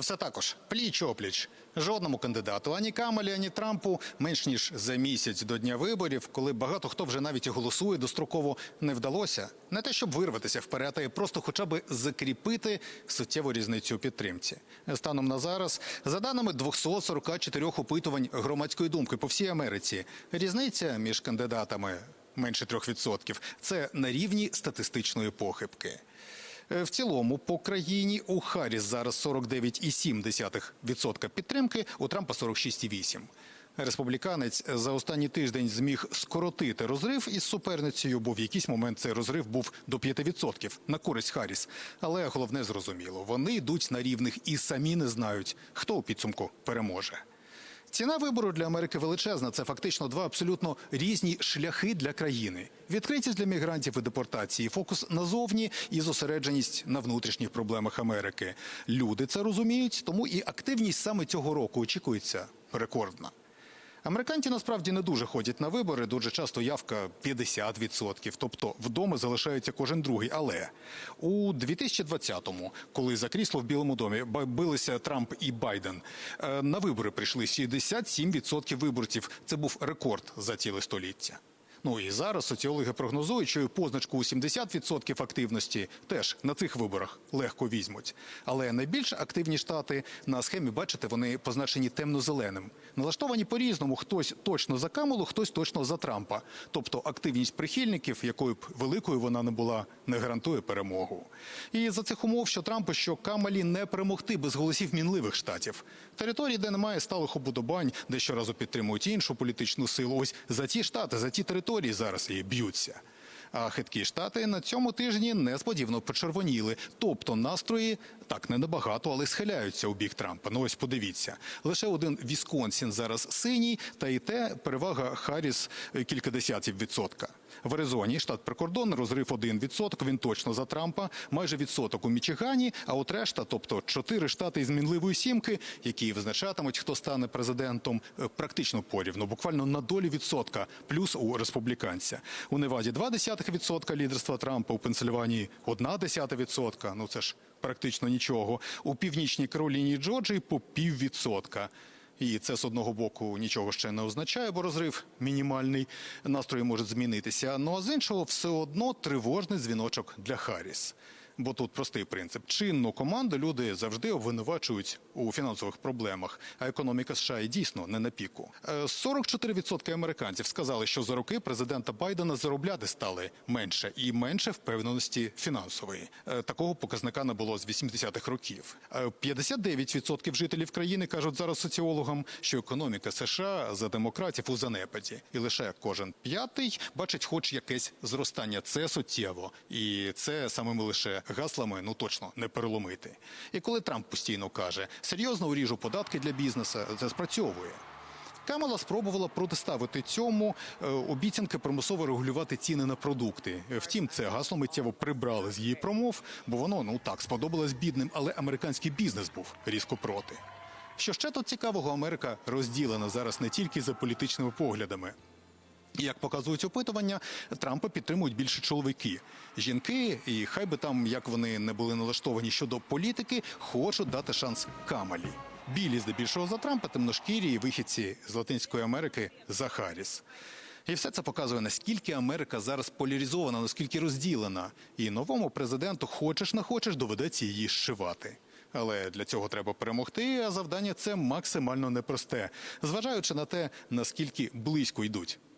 Все також пліч опліч. Жодному кандидату ані Камалі, ані Трампу менш ніж за місяць до дня виборів, коли багато хто вже навіть і голосує достроково, не вдалося. Не те, щоб вирватися вперед, а й просто хоча б закріпити суттєву різницю у підтримці. Станом на зараз, за даними 244 опитувань громадської думки по всій Америці, різниця між кандидатами менше 3% – це на рівні статистичної похибки. Е, В цілому по країні у Харріс зараз 49,7% підтримки, у Трампа 46,8%. Республіканець за останній тиждень зміг скоротити розрив із суперницею, бо в якийсь момент цей розрив був до 5% на користь Харріс. Але головне зрозуміло, вони йдуть на рівних і самі не знають, хто у підсумку переможе. Ціна вибору для Америки величезна. Це фактично два абсолютно різні шляхи для країни: відкритість для мігрантів і депортації, фокус назовні і зосередженість на внутрішніх проблемах Америки. Люди це розуміють, тому і активність саме цього року очікується рекордна. Американці насправді не дуже ходять на вибори. Дуже часто явка 50%, тобто вдома залишається кожен другий. Але у 2020-му, коли за крісло в Білому домі билися Трамп і Байден, е, на вибори прийшли 67% виборців. Це був рекорд за ціле століття. Ну і зараз соціологи прогнозують, що позначку у 70% активності теж на цих виборах легко візьмуть. Але найбільш активні штати на схемі, бачите, вони позначені темно-зеленим. Налаштовані по-різному. Хтось точно за Камалу, хтось точно за Трампа. Тобто активність прихильників, якою б великою вона не була, не гарантує перемогу. І за цих умов, що Трампу, що Камалі не перемогти без голосів мінливих штатів. Території, де немає сталих обудобань, де щоразу підтримують іншу політичну силу. Ось за ті штати, за ті території зараз і б'ються. А хиткі штати на цьому тижні несподівано почервоніли. Тобто настрої так не набагато, але схиляються у бік Трампа. Ну ось подивіться. Лише один Вісконсін зараз синій, та і те перевага Харріс кількадесятів кілька десятів відсотка. В Аризоні, штат прикордон, розрив 1%, він точно за Трампа, майже відсоток у Мічигані, а от решта, тобто чотири штати із мінливої сімки, які визначатимуть, хто стане президентом, е, практично порівну, буквально на долі відсотка, плюс у республіканця. У Неваді 0,2% лідерства Трампа, у Пенсильванії 0,1%, ну це ж практично нічого. У північній Кароліні Джорджії по піввідсотка. І це з одного боку нічого ще не означає, бо розрив мінімальний, настрої можуть змінитися. Ну а з іншого, все одно тривожний дзвіночок для Харріс. Бо тут простий принцип: чинну команду люди завжди обвинувачують у фінансових проблемах, а економіка США і дійсно не на піку. Е, 44% американців сказали, що за роки президента Байдена заробляти стали менше і менше впевненості фінансової. Е, Такого показника не було з 80-х років. Е, 59% жителів країни кажуть зараз соціологам, що економіка США за демократів у занепаді, і лише кожен п'ятий бачить, хоч якесь зростання. Це суттєво, і це самими лише гаслами ну точно не переломити. І коли Трамп постійно каже, серйозно уріжу податки для бізнесу, це спрацьовує. Камала спробувала протиставити цьому е, обіцянки примусово регулювати ціни на продукти. Втім, це гасло миттєво прибрали з її промов, бо воно ну так сподобалось бідним, але американський бізнес був різко проти. Що ще тут цікавого, Америка розділена зараз не тільки за політичними поглядами. Як показують опитування, Трампа підтримують більше чоловіки. Жінки, і хай би там як вони не були налаштовані щодо політики, хочуть дати шанс Камалі. Білі здебільшого за Трампа, темношкірі і вихідці з Латинської Америки за Харріс. І все це показує, наскільки Америка зараз поляризована, наскільки розділена. І новому президенту, хочеш не хочеш, доведеться її зшивати. Але для цього треба перемогти, а завдання це максимально непросте, зважаючи на те, наскільки близько йдуть